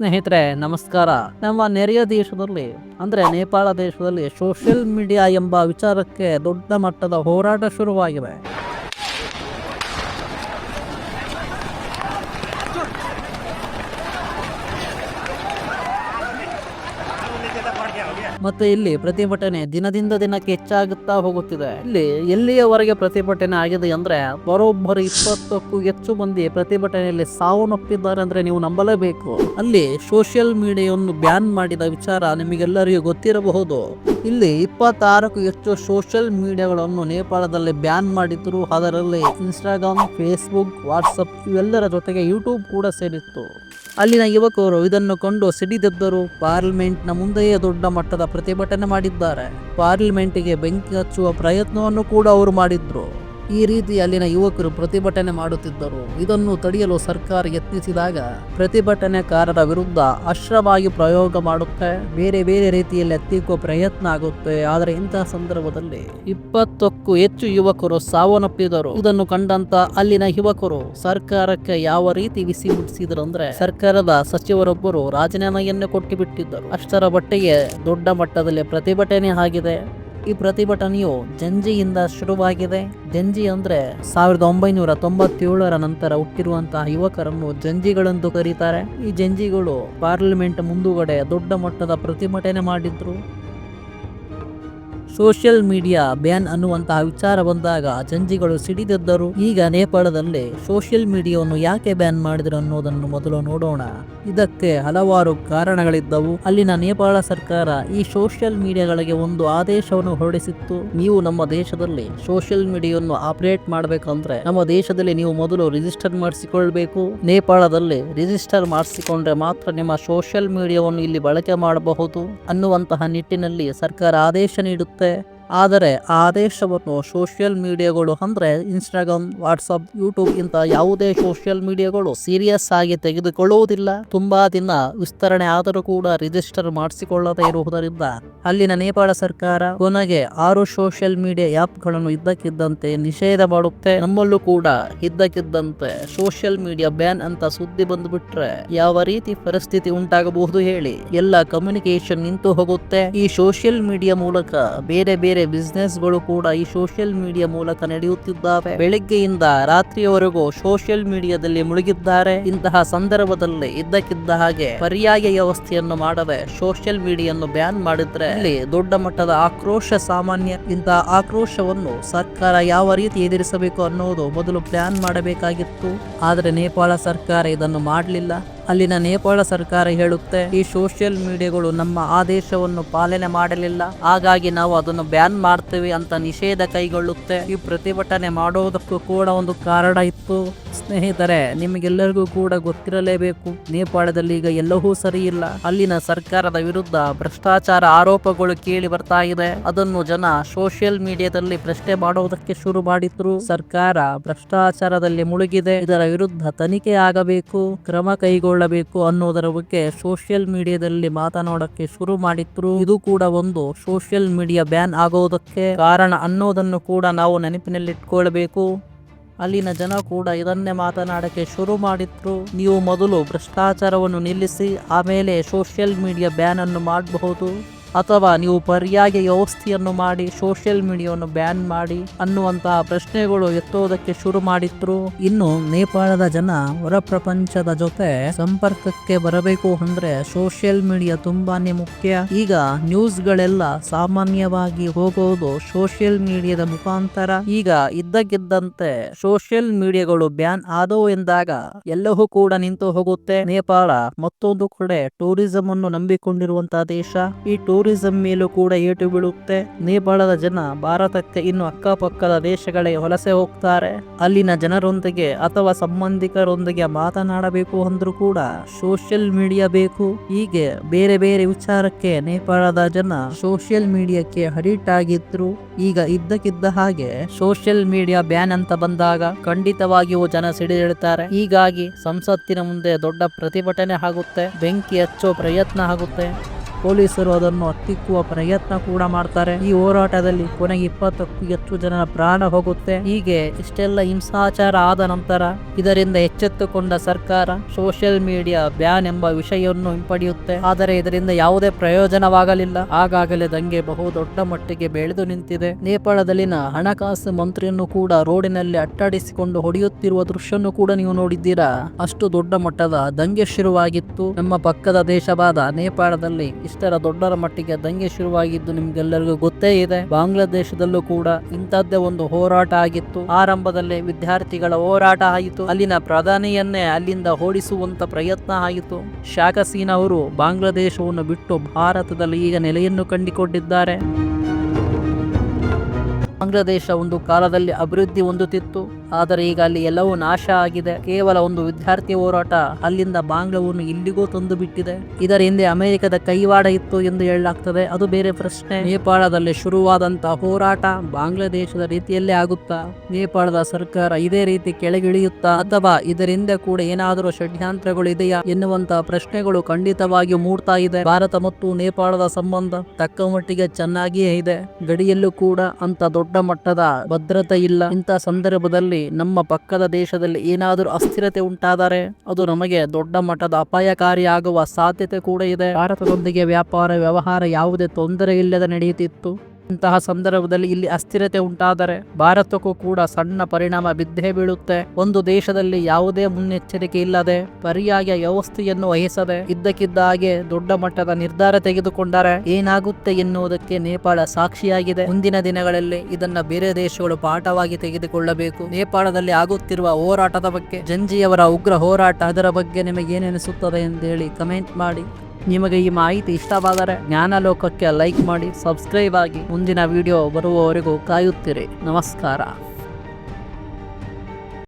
ಸ್ನೇಹಿತರೆ, ನಮಸ್ಕಾರ. ನಮ್ಮ ನೆರೆಯ ದೇಶದಲ್ಲಿ, ಅಂದ್ರೆ ನೇಪಾಳ ದೇಶದಲ್ಲಿ ಸೋಷಿಯಲ್ ಮೀಡಿಯಾ ಎಂಬ ವಿಚಾರಕ್ಕೆ ದೊಡ್ಡ ಮಟ್ಟದ ಹೋರಾಟ ಶುರುವಾಗಿದೆ. ಮತ್ತೆ ಇಲ್ಲಿ ಪ್ರತಿಭಟನೆ ದಿನದಿಂದ ದಿನಕ್ಕೆ ಹೆಚ್ಚಾಗುತ್ತಾ ಹೋಗುತ್ತಿದೆ. ಇಲ್ಲಿ ಎಲ್ಲಿಯವರೆಗೆ ಪ್ರತಿಭಟನೆ ಆಗಿದೆ ಅಂದ್ರೆ ಬರೋಬ್ಬರು ಇಪ್ಪತ್ತಕ್ಕೂ ಹೆಚ್ಚು ಮಂದಿ ಪ್ರತಿಭಟನೆಯಲ್ಲಿ ಸಾವನ್ನಪ್ಪಿದ್ದಾರೆ ಅಂದ್ರೆ ನೀವು ನಂಬಲೇಬೇಕು. ಅಲ್ಲಿ ಸೋಷಿಯಲ್ ಮೀಡಿಯಾವನ್ನು ಬ್ಯಾನ್ ಮಾಡಿದ ವಿಚಾರ ನಿಮಗೆಲ್ಲರಿಗೂ ಗೊತ್ತಿರಬಹುದು. ಇಲ್ಲಿ ಇಪ್ಪತ್ತಾರಕ್ಕೂ ಹೆಚ್ಚು ಸೋಷಿಯಲ್ ಮೀಡಿಯಾಗಳನ್ನು ನೇಪಾಳದಲ್ಲಿ ಬ್ಯಾನ್ ಮಾಡಿದ್ರು. ಅದರಲ್ಲಿ ಇನ್ಸ್ಟಾಗ್ರಾಮ್, ಫೇಸ್ಬುಕ್, ವಾಟ್ಸಪ್ ಇವೆಲ್ಲರ ಜೊತೆಗೆ ಯೂಟ್ಯೂಬ್ ಕೂಡ ಸೇರಿತ್ತು. ಅಲ್ಲಿನ ಯುವಕರು ಇದನ್ನು ಕೊಂಡು ಸಿಡಿದೆದ್ದರು ಪಾರ್ಲಿಮೆಂಟ್ನ ಮುಂದೆಯೇ ದೊಡ್ಡ ಮಟ್ಟದ ಪ್ರತಿಭಟನೆ ಮಾಡಿದ್ದಾರೆ. ಪಾರ್ಲಿಮೆಂಟಿಗೆ ಬೆಂಕಿ ಹಚ್ಚುವ ಪ್ರಯತ್ನವನ್ನು ಕೂಡ ಅವರು ಮಾಡಿದ್ರು. ಈ ರೀತಿ ಅಲ್ಲಿನ ಯುವಕರು ಪ್ರತಿಭಟನೆ ಮಾಡುತ್ತಿದ್ದರು. ಇದನ್ನು ತಡೆಯಲು ಸರ್ಕಾರ ಯತ್ನಿಸಿದಾಗ ಪ್ರತಿಭಟನೆಕಾರರ ವಿರುದ್ಧ ಅಶ್ರವಾಗಿ ಪ್ರಯೋಗ ಮಾಡುತ್ತೆ. ಬೇರೆ ಬೇರೆ ರೀತಿಯಲ್ಲಿ ಎತ್ತಿಕ್ಕುವ ಪ್ರಯತ್ನ ಆಗುತ್ತೆ. ಆದರೆ ಇಂತಹ ಸಂದರ್ಭದಲ್ಲಿ ಇಪ್ಪತ್ತಕ್ಕೂ ಹೆಚ್ಚು ಯುವಕರು ಸಾವನ್ನಪ್ಪಿದರು. ಇದನ್ನು ಕಂಡಂತ ಅಲ್ಲಿನ ಯುವಕರು ಸರ್ಕಾರಕ್ಕೆ ಯಾವ ರೀತಿ ಬಿಸಿ ಮುಟ್ಟಿಸಿದ್ರು ಅಂದ್ರೆ ಸರ್ಕಾರದ ಸಚಿವರೊಬ್ಬರು ರಾಜೀನಾಮೆಯನ್ನು ಕೊಟ್ಟು ಬಿಟ್ಟಿದ್ದರು. ಅಷ್ಟರ ಬಟ್ಟೆಗೆ ದೊಡ್ಡ ಮಟ್ಟದಲ್ಲಿ ಪ್ರತಿಭಟನೆ ಆಗಿದೆ. ಈ ಪ್ರತಿಭಟನೆಯು ಜಂಜಿಯಿಂದ ಶುರುವಾಗಿದೆ. ಜಂಜಿ ಅಂದ್ರೆ ಸಾವಿರದ ಒಂಬೈನೂರ ತೊಂಬತ್ತೇಳರ ನಂತರ ಹುಟ್ಟಿರುವಂತಹ ಯುವಕರನ್ನು ಜಂಜಿಗಳೆಂದು ಕರೀತಾರೆ. ಈ ಜಂಜಿಗಳು ಪಾರ್ಲಿಮೆಂಟ್ ಮುಂದುಗಡೆ ದೊಡ್ಡ ಮಟ್ಟದ ಪ್ರತಿಭಟನೆ ಮಾಡಿದ್ರು. ಸೋಷಿಯಲ್ ಮೀಡಿಯಾ ಬ್ಯಾನ್ ಅನ್ನುವಂತಹ ವಿಚಾರ ಬಂದಾಗ ಜಂಜಿಗಳು ಸಿಡಿದೆದ್ದರು. ಈಗ ನೇಪಾಳದಲ್ಲಿ ಸೋಷಿಯಲ್ ಮೀಡಿಯಾವನ್ನು ಯಾಕೆ ಬ್ಯಾನ್ ಮಾಡಿದರು ಅನ್ನೋದನ್ನು ಮೊದಲು ನೋಡೋಣ. ಇದಕ್ಕೆ ಹಲವಾರು ಕಾರಣಗಳಿದ್ದವು. ಅಲ್ಲಿನ ನೇಪಾಳ ಸರ್ಕಾರ ಈ ಸೋಷಿಯಲ್ ಮೀಡಿಯಾಗಳಿಗೆ ಒಂದು ಆದೇಶವನ್ನು ಹೊರಡಿಸಿತ್ತು. ನೀವು ನಮ್ಮ ದೇಶದಲ್ಲಿ ಸೋಷಿಯಲ್ ಮೀಡಿಯಾವನ್ನು ಆಪರೇಟ್ ಮಾಡಬೇಕಂದ್ರೆ ನಮ್ಮ ದೇಶದಲ್ಲಿ ನೀವು ಮೊದಲು ರಿಜಿಸ್ಟರ್ ಮಾಡಿಸಿಕೊಳ್ಬೇಕು. ನೇಪಾಳದಲ್ಲಿ ರಿಜಿಸ್ಟರ್ ಮಾಡಿಸಿಕೊಂಡ್ರೆ ಮಾತ್ರ ನಿಮ್ಮ ಸೋಷಿಯಲ್ ಮೀಡಿಯಾವನ್ನು ಇಲ್ಲಿ ಬಳಕೆ ಮಾಡಬಹುದು ಅನ್ನುವಂತಹ ನಿಟ್ಟಿನಲ್ಲಿ ಸರ್ಕಾರ ಆದೇಶ ನೀಡುತ್ತೆ. ಆದರೆ ಆ ಆದೇಶವನ್ನು ಸೋಷಿಯಲ್ ಮೀಡಿಯಾಗಳು ಅಂದ್ರೆ ಇನ್ಸ್ಟಾಗ್ರಾಮ್ ವಾಟ್ಸಪ್ ಯೂಟ್ಯೂಬ್ ಇಂಥ ಯಾವುದೇ ಸೋಷಿಯಲ್ ಮೀಡಿಯಾಗಳು ಸೀರಿಯಸ್ ಆಗಿ ತೆಗೆದುಕೊಳ್ಳುವುದಿಲ್ಲ. ತುಂಬಾ ದಿನ ವಿಸ್ತರಣೆ ಆದರೂ ಕೂಡ ರಿಜಿಸ್ಟರ್ ಮಾಡಿಸಿಕೊಳ್ಳದೇ ಇರುವುದರಿಂದ ಅಲ್ಲಿನ ನೇಪಾಳ ಸರ್ಕಾರ ಕೊನೆಗೆ ಆರು ಸೋಷಿಯಲ್ ಮೀಡಿಯಾ ಆ್ಯಪ್ಗಳನ್ನು ಇದ್ದಕ್ಕಿದ್ದಂತೆ ನಿಷೇಧ ಮಾಡುತ್ತೆ. ನಮ್ಮಲ್ಲೂ ಕೂಡ ಇದ್ದಕ್ಕಿದ್ದಂತೆ ಸೋಷಿಯಲ್ ಮೀಡಿಯಾ ಬ್ಯಾನ್ ಅಂತ ಸುದ್ದಿ ಬಂದ್ಬಿಟ್ರೆ ಯಾವ ರೀತಿ ಪರಿಸ್ಥಿತಿ ಉಂಟಾಗಬಹುದು ಹೇಳಿ ಎಲ್ಲ ಕಮ್ಯುನಿಕೇಶನ್ ನಿಂತು ಹೋಗುತ್ತೆ. ಈ ಸೋಷಿಯಲ್ ಮೀಡಿಯಾ ಮೂಲಕ ಬೇರೆ ಬೇರೆ ಬಿಸ್ನೆಸ್ಗಳು ಕೂಡ ಈ ಸೋಷಿಯಲ್ ಮೀಡಿಯಾ ಮೂಲಕ ನಡೆಯುತ್ತಿದ್ದಾವೆ. ಬೆಳಿಗ್ಗೆಯಿಂದ ರಾತ್ರಿಯವರೆಗೂ ಸೋಷಿಯಲ್ ಮೀಡಿಯಾದಲ್ಲಿ ಮುಳುಗಿದ್ದಾರೆ. ಇಂತಹ ಸಂದರ್ಭದಲ್ಲಿ ಇದ್ದಕ್ಕಿದ್ದ ಹಾಗೆ ಪರ್ಯಾಯ ವ್ಯವಸ್ಥೆಯನ್ನು ಮಾಡದೆ ಸೋಷಿಯಲ್ ಮೀಡಿಯನ್ನು ಬ್ಯಾನ್ ಮಾಡಿದ್ರೆ ಇಲ್ಲಿ ದೊಡ್ಡ ಮಟ್ಟದ ಆಕ್ರೋಶ ಸಾಮಾನ್ಯ ಇಂತಹ ಆಕ್ರೋಶವನ್ನು ಸರ್ಕಾರ ಯಾವ ರೀತಿ ಎದುರಿಸಬೇಕು ಅನ್ನೋದು ಮೊದಲು ಪ್ಲಾನ್ ಮಾಡಬೇಕಾಗಿತ್ತು. ಆದರೆ ನೇಪಾಳ ಸರ್ಕಾರ ಇದನ್ನು ಮಾಡಲಿಲ್ಲ. ಅಲ್ಲಿನ ನೇಪಾಳ ಸರ್ಕಾರ ಹೇಳುತ್ತೆ, ಈ ಸೋಷಿಯಲ್ ಮೀಡಿಯಾಗಳು ನಮ್ಮ ಆದೇಶವನ್ನು ಪಾಲನೆ ಮಾಡಲಿಲ್ಲ, ಹಾಗಾಗಿ ನಾವು ಅದನ್ನು ಬ್ಯಾನ್ ಮಾಡ್ತೀವಿ ಅಂತ ನಿಷೇಧ ಕೈಗೊಳ್ಳುತ್ತೆ. ಈ ಪ್ರತಿಭಟನೆ ಮಾಡೋದಕ್ಕೂ ಕೂಡ ಒಂದು ಕಾರಣ ಇತ್ತು. ಸ್ನೇಹಿತರೆ, ನಿಮಗೆಲ್ಲರಿಗೂ ಕೂಡ ಗೊತ್ತಿರಲೇಬೇಕು. ನೇಪಾಳದಲ್ಲಿ ಈಗ ಎಲ್ಲವೂ ಸರಿ ಇಲ್ಲ ಅಲ್ಲಿನ ಸರ್ಕಾರದ ವಿರುದ್ಧ ಭ್ರಷ್ಟಾಚಾರ ಆರೋಪಗಳು ಕೇಳಿ ಬರ್ತಾ ಇದೆ. ಅದನ್ನು ಜನ ಸೋಷಿಯಲ್ ಮೀಡಿಯಾದಲ್ಲಿ ಪ್ರಶ್ನೆ ಮಾಡೋದಕ್ಕೆ ಶುರು ಮಾಡಿದ್ರು. ಸರ್ಕಾರ ಭ್ರಷ್ಟಾಚಾರದಲ್ಲಿ ಮುಳುಗಿದೆ. ಇದರ ವಿರುದ್ಧ ತನಿಖೆ ಆಗಬೇಕು, ಕ್ರಮ ಕೈಗೊಳ್ಳಬೇಕು ಅನ್ನೋದರ ಬಗ್ಗೆ ಸೋಷಿಯಲ್ ಮೀಡಿಯಾದಲ್ಲಿ ಮಾತನಾಡಕ್ಕೆ ಶುರು ಮಾಡಿದ್ರು. ಇದು ಕೂಡ ಒಂದು ಸೋಷಿಯಲ್ ಮೀಡಿಯಾ ಬ್ಯಾನ್ ಆಗೋದಕ್ಕೆ ಕಾರಣ ಅನ್ನೋದನ್ನು ಕೂಡ ನಾವು ನೆನಪಿನಲ್ಲಿಟ್ಕೊಳ್ಬೇಕು. ಅಲ್ಲಿನ ಜನ ಕೂಡ ಇದನ್ನೇ ಮಾತನಾಡಕ್ಕೆ ಶುರು ಮಾಡಿದ್ರು. ನೀವು ಮೊದಲು ಭ್ರಷ್ಟಾಚಾರವನ್ನು ನಿಲ್ಲಿಸಿ, ಆಮೇಲೆ ಸೋಷಿಯಲ್ ಮೀಡಿಯಾ ಬ್ಯಾನ್ ಅನ್ನು ಮಾಡಬಹುದು. ಅಥವಾ ನೀವು ಪರ್ಯಾಯ ವ್ಯವಸ್ಥೆಯನ್ನು ಮಾಡಿ ಸೋಷಿಯಲ್ ಮೀಡಿಯಾವನ್ನು ಬ್ಯಾನ್ ಮಾಡಿ ಅನ್ನುವಂತಹ ಪ್ರಶ್ನೆಗಳು ಎತ್ತುವುದಕ್ಕೆ ಶುರು ಮಾಡಿದ್ರು. ಇನ್ನು ನೇಪಾಳದ ಜನ ಹೊರ ಪ್ರಪಂಚದ ಜೊತೆ ಸಂಪರ್ಕಕ್ಕೆ ಬರಬೇಕು ಅಂದ್ರೆ ಸೋಷಿಯಲ್ ಮೀಡಿಯಾ ತುಂಬಾನೇ ಮುಖ್ಯ. ಈಗ ನ್ಯೂಸ್ ಗಳೆಲ್ಲ ಸಾಮಾನ್ಯವಾಗಿ ಹೋಗೋದು ಸೋಷಿಯಲ್ ಮೀಡಿಯಾದ ಮುಖಾಂತರ. ಈಗ ಇದ್ದಕ್ಕಿದ್ದಂತೆ ಸೋಷಿಯಲ್ ಮೀಡಿಯಾಗಳು ಬ್ಯಾನ್ ಆದವು ಎಂದಾಗ ಎಲ್ಲವೂ ಕೂಡ ನಿಂತು ಹೋಗುತ್ತೆ. ನೇಪಾಳ ಮತ್ತೊಂದು ಕಡೆ ಟೂರಿಸಂ ಅನ್ನು ನಂಬಿಕೊಂಡಿರುವಂತಹ ದೇಶ. ಈ ಟೂರಿಸಂ ಮೇಲೂ ಕೂಡ ಏಟು ಬೀಳುತ್ತೆ. ನೇಪಾಳದ ಜನ ಭಾರತಕ್ಕೆ ಇನ್ನು ಅಕ್ಕಪಕ್ಕದ ದೇಶಗಳಿಗೆ ವಲಸೆ ಹೋಗ್ತಾರೆ. ಅಲ್ಲಿನ ಜನರೊಂದಿಗೆ ಅಥವಾ ಸಂಬಂಧಿಕರೊಂದಿಗೆ ಮಾತನಾಡಬೇಕು ಅಂದ್ರೂ ಕೂಡ ಸೋಷಿಯಲ್ ಮೀಡಿಯಾ ಬೇಕು. ಹೀಗೆ ಬೇರೆ ಬೇರೆ ವಿಚಾರಕ್ಕೆ ನೇಪಾಳದ ಜನ ಸೋಷಿಯಲ್ ಮೀಡಿಯಾಕ್ಕೆ ಅಡಿಟ್ ಆಗಿದ್ರು. ಈಗ ಇದ್ದಕ್ಕಿದ್ದ ಹಾಗೆ ಸೋಷಿಯಲ್ ಮೀಡಿಯಾ ಬ್ಯಾನ್ ಅಂತ ಬಂದಾಗ ಖಂಡಿತವಾಗಿಯೂ ಜನ ಸಿಡಿದೇಳುತ್ತಾರೆ ಹೀಗಾಗಿ ಸಂಸತ್ತಿನ ಮುಂದೆ ದೊಡ್ಡ ಪ್ರತಿಭಟನೆ ಆಗುತ್ತೆ. ಬೆಂಕಿ ಹಚ್ಚೋ ಪ್ರಯತ್ನ ಆಗುತ್ತೆ. ಪೊಲೀಸರು ಅದನ್ನು ಹತ್ತಿಕ್ಕುವ ಪ್ರಯತ್ನ ಕೂಡ ಮಾಡ್ತಾರೆ. ಈ ಹೋರಾಟದಲ್ಲಿ ಕೊನೆಗೆ ಇಪ್ಪತ್ತಕ್ಕೂ ಹೆಚ್ಚು ಜನರ ಪ್ರಾಣ ಹೋಗುತ್ತೆ. ಹೀಗೆ ಇಷ್ಟೆಲ್ಲ ಹಿಂಸಾಚಾರ ಆದ ನಂತರ ಇದರಿಂದ ಎಚ್ಚೆತ್ತುಕೊಂಡ ಸರ್ಕಾರ ಸೋಷಿಯಲ್ ಮೀಡಿಯಾ ಬ್ಯಾನ್ ಎಂಬ ವಿಷಯವನ್ನು ಹಿಂಪಡೆಯುತ್ತೆ. ಆದರೆ ಇದರಿಂದ ಯಾವುದೇ ಪ್ರಯೋಜನವಾಗಲಿಲ್ಲ. ಆಗಾಗಲೇ ದಂಗೆ ಬಹು ದೊಡ್ಡ ಮಟ್ಟಿಗೆ ಬೆಳೆದು ನಿಂತಿದೆ. ನೇಪಾಳದಲ್ಲಿನ ಹಣಕಾಸು ಮಂತ್ರಿಯನ್ನು ಕೂಡ ರೋಡಿನಲ್ಲಿ ಅಟ್ಟಾಡಿಸಿಕೊಂಡು ಹೊಡೆಯುತ್ತಿರುವ ದೃಶ್ಯವನ್ನು ಕೂಡ ನೀವು ನೋಡಿದ್ದೀರಾ? ಅಷ್ಟು ದೊಡ್ಡ ಮಟ್ಟದ ದಂಗೆ ಶುರುವಾಗಿತ್ತು. ನಮ್ಮ ಪಕ್ಕದ ದೇಶವಾದ ನೇಪಾಳದಲ್ಲಿ ಇಷ್ಟರ ದೊಡ್ಡರ ಮಟ್ಟಿಗೆ ದಂಗೆ ಶುರುವಾಗಿದ್ದು ನಿಮ್ಗೆಲ್ಲರಿಗೂ ಗೊತ್ತೇ ಇದೆ. ಬಾಂಗ್ಲಾದೇಶದಲ್ಲೂ ಕೂಡ ಇಂಥದ್ದೇ ಒಂದು ಹೋರಾಟ ಆಗಿತ್ತು. ಆರಂಭದಲ್ಲಿ ವಿದ್ಯಾರ್ಥಿಗಳ ಹೋರಾಟ ಆಯಿತು. ಅಲ್ಲಿನ ಪ್ರಧಾನಿಯನ್ನೇ ಅಲ್ಲಿಂದ ಓಡಿಸುವಂತ ಪ್ರಯತ್ನ ಆಯಿತು. ಶಾಖ ಅವರು ಬಾಂಗ್ಲಾದೇಶವನ್ನು ಬಿಟ್ಟು ಭಾರತದಲ್ಲಿ ಈಗ ನೆಲೆಯನ್ನು ಕಂಡುಕೊಂಡಿದ್ದಾರೆ. ಬಾಂಗ್ಲಾದೇಶ ಒಂದು ಕಾಲದಲ್ಲಿ ಅಭಿವೃದ್ಧಿ ಹೊಂದುತ್ತಿತ್ತು. ಆದರೆ ಈಗ ಅಲ್ಲಿ ಎಲ್ಲವೂ ನಾಶ ಆಗಿದೆ. ಕೇವಲ ಒಂದು ವಿದ್ಯಾರ್ಥಿ ಹೋರಾಟ ಅಲ್ಲಿಂದ ಬಾಂಗ್ಲಾವನ್ನು ಇಲ್ಲಿಗೂ ತಂದು ಬಿಟ್ಟಿದೆ ಇದರ ಹಿಂದೆ ಅಮೆರಿಕದ ಕೈವಾಡ ಇತ್ತು ಎಂದು ಹೇಳಲಾಗ್ತದೆ. ಅದು ಬೇರೆ ಪ್ರಶ್ನೆ. ನೇಪಾಳದಲ್ಲಿ ಶುರುವಾದಂತಹ ಹೋರಾಟ ಬಾಂಗ್ಲಾದೇಶದ ರೀತಿಯಲ್ಲೇ ಆಗುತ್ತಾ? ನೇಪಾಳದ ಸರ್ಕಾರ ಇದೇ ರೀತಿ ಕೆಳಗಿಳಿಯುತ್ತಾ? ಅಥವಾ ಇದರಿಂದ ಕೂಡ ಏನಾದರೂ ಷಡ್ಯಂತ್ರಗಳು ಇದೆಯಾ? ಎನ್ನುವಂತಹ ಪ್ರಶ್ನೆಗಳು ಖಂಡಿತವಾಗಿ ಮೂಡ್ತಾ ಇದೆ. ಭಾರತ ಮತ್ತು ನೇಪಾಳದ ಸಂಬಂಧ ತಕ್ಕ ಮಟ್ಟಿಗೆ ಚೆನ್ನಾಗಿಯೇ ಇದೆ. ಗಡಿಯಲ್ಲೂ ಕೂಡ ಅಂತ ದೊಡ್ಡ ಮಟ್ಟದ ಭದ್ರತೆ ಇಲ್ಲ. ಇಂತಹ ಸಂದರ್ಭದಲ್ಲಿ ನಮ್ಮ ಪಕ್ಕದ ದೇಶದಲ್ಲಿ ಏನಾದರೂ ಅಸ್ಥಿರತೆ ಉಂಟಾದರೆ ಅದು ನಮಗೆ ದೊಡ್ಡ ಮಟ್ಟದ ಅಪಾಯಕಾರಿಯಾಗುವ ಸಾಧ್ಯತೆ ಕೂಡ ಇದೆ. ಭಾರತದೊಂದಿಗೆ ವ್ಯಾಪಾರ, ವ್ಯವಹಾರ ಯಾವುದೇ ತೊಂದರೆ ಇಲ್ಲದೆ ನಡೆಯುತ್ತಿತ್ತು. ಇಂತಹ ಸಂದರ್ಭದಲ್ಲಿ ಇಲ್ಲಿ ಅಸ್ಥಿರತೆ ಉಂಟಾದರೆ ಭಾರತಕ್ಕೂ ಕೂಡ ಸಣ್ಣ ಪರಿಣಾಮ ಬಿದ್ದೇ ಬೀಳುತ್ತೆ. ಒಂದು ದೇಶದಲ್ಲಿ ಯಾವುದೇ ಮುನ್ನೆಚ್ಚರಿಕೆ ಇಲ್ಲದೆ ಪರ್ಯಾಯ ವ್ಯವಸ್ಥೆಯನ್ನು ವಹಿಸದೆ ಇದ್ದಕ್ಕಿದ್ದ ಹಾಗೆ ದೊಡ್ಡ ಮಟ್ಟದ ನಿರ್ಧಾರ ತೆಗೆದುಕೊಂಡರೆ ಏನಾಗುತ್ತೆ ಎನ್ನುವುದಕ್ಕೆ ನೇಪಾಳ ಸಾಕ್ಷಿಯಾಗಿದೆ. ಮುಂದಿನ ದಿನಗಳಲ್ಲಿ ಇದನ್ನ ಬೇರೆ ದೇಶಗಳು ಪಾಠವಾಗಿ ತೆಗೆದುಕೊಳ್ಳಬೇಕು. ನೇಪಾಳದಲ್ಲಿ ಆಗುತ್ತಿರುವ ಹೋರಾಟದ ಬಗ್ಗೆ, ಜಂಜಿಯವರ ಉಗ್ರ ಹೋರಾಟ ಅದರ ಬಗ್ಗೆ ನಿಮಗೆ ಎಂದು ಹೇಳಿ ಕಮೆಂಟ್ ಮಾಡಿ. ನಿಮಗೆ ಈ ಮಾಹಿತಿ ಇಷ್ಟವಾದರೆ ಜ್ಞಾನಲೋಕಕ್ಕೆ ಲೈಕ್ ಮಾಡಿ ಸಬ್ಸ್ಕ್ರೈಬ್ ಆಗಿ ಮುಂದಿನ ವಿಡಿಯೋ ಬರುವವರೆಗೂ ಕಾಯುತ್ತಿರಿ. ನಮಸ್ಕಾರ.